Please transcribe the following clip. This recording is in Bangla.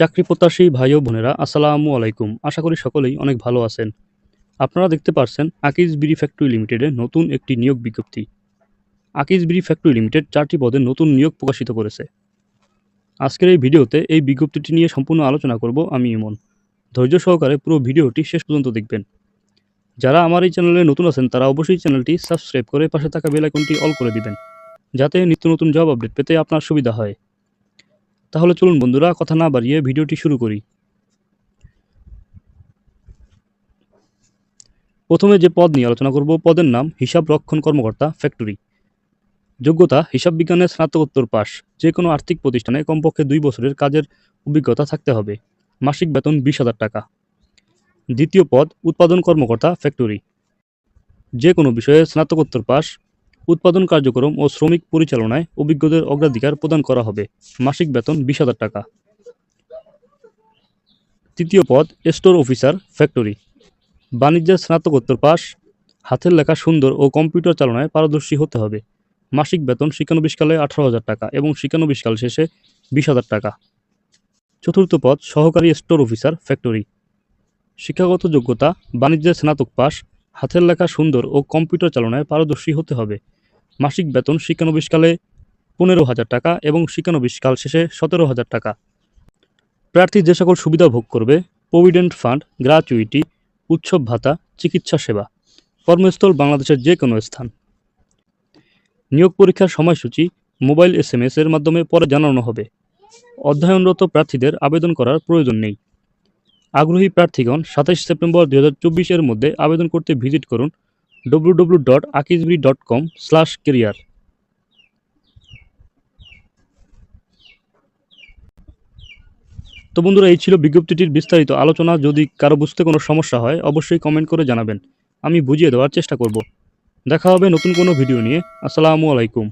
চাকরি প্রত্যাশী ভাই ও বোনেরা, আসসালামু আলাইকুম। আশা করি সকলেই অনেক ভালো আছেন। আপনারা দেখতে পারছেন আকিজ বিড়ি ফ্যাক্টরি লিমিটেডের নতুন একটি নিয়োগ বিজ্ঞপ্তি। আকিজ বিড়ি ফ্যাক্টরি লিমিটেড চারটি পদে নতুন নিয়োগ প্রকাশিত করেছে। আজকের এই ভিডিওতে এই বিজ্ঞপ্তিটি নিয়ে সম্পূর্ণ আলোচনা করব আমি ইমন। ধৈর্য সহকারে পুরো ভিডিওটি শেষ পর্যন্ত দেখবেন। যারা আমার এই চ্যানেলে নতুন আছেন, তারা অবশ্যই চ্যানেলটি সাবস্ক্রাইব করে পাশে থাকা বেল আইকনটি অল করে দিবেন, যাতে নিত্য নতুন জব আপডেট পেতে আপনার সুবিধা হয়। তাহলে চলুন বন্ধুরা, কথা না বাড়িয়ে ভিডিওটি শুরু করি। প্রথমে যে পদ নিয়ে আলোচনা করব, পদের নাম হিসাব রক্ষণ কর্মকর্তা, ফ্যাক্টরি। যোগ্যতা, হিসাব বিজ্ঞানে স্নাতকোত্তর পাস যে কোনো আর্থিক প্রতিষ্ঠানে কমপক্ষে দুই বছরের কাজের অভিজ্ঞতা থাকতে হবে। মাসিক বেতন বিশ হাজার টাকা। দ্বিতীয় পদ, উৎপাদন কর্মকর্তা, ফ্যাক্টরি। যে কোনো বিষয়ে স্নাতকোত্তর পাস উৎপাদন কার্যক্রম ও শ্রমিক পরিচালনায় অভিজ্ঞদের অগ্রাধিকার প্রদান করা হবে। মাসিক বেতন বিশ হাজার টাকা। তৃতীয় পদ, স্টোর অফিসার, ফ্যাক্টরি। বাণিজ্যের স্নাতকোত্তর পাস হাতের লেখা সুন্দর ও কম্পিউটার চালনায় পারদর্শী হতে হবে। মাসিক বেতন শিক্ষানবিশকালে আঠারো হাজার টাকা এবং শিক্ষানবিশকাল শেষে বিশ হাজার টাকা। চতুর্থ পদ, সহকারী স্টোর অফিসার, ফ্যাক্টরি। শিক্ষাগত যোগ্যতা, বাণিজ্যের স্নাতক পাস হাতের লেখা সুন্দর ও কম্পিউটার চালনায় পারদর্শী হতে হবে। মাসিক বেতন শিক্ষানবিশকালে পনেরো হাজার টাকা এবং শিক্ষানবিশকাল শেষে সতেরো হাজার টাকা। প্রার্থী যে সকল সুবিধা ভোগ করবে, প্রভিডেন্ট ফান্ড, গ্রাচুইটি, উৎসব ভাতা, চিকিৎসা সেবা, কর্মস্থল বাংলাদেশের যে কোনো স্থান। নিয়োগ পরীক্ষার সময়সূচি মোবাইল এস এম এর মাধ্যমে পরে জানানো হবে। অধ্যয়নরত প্রার্থীদের আবেদন করার প্রয়োজন নেই। আগ্রহী প্রার্থীগণ সাতাশ সেপ্টেম্বর দু চব্বিশের মধ্যে আবেদন করতে ভিজিট করুন W dot dot com career তো বন্ধুরা, এই ছিল বিজ্ঞপ্তিটির বিস্তারিত আলোচনা। যদি কারও বুঝতে কোনো সমস্যা হয়, অবশ্যই কমেন্ট করে জানাবেন। আমি বুঝিয়ে দেওয়ার চেষ্টা করব। দেখা হবে নতুন কোনো ভিডিও নিয়ে। আসসালামু আলাইকুম।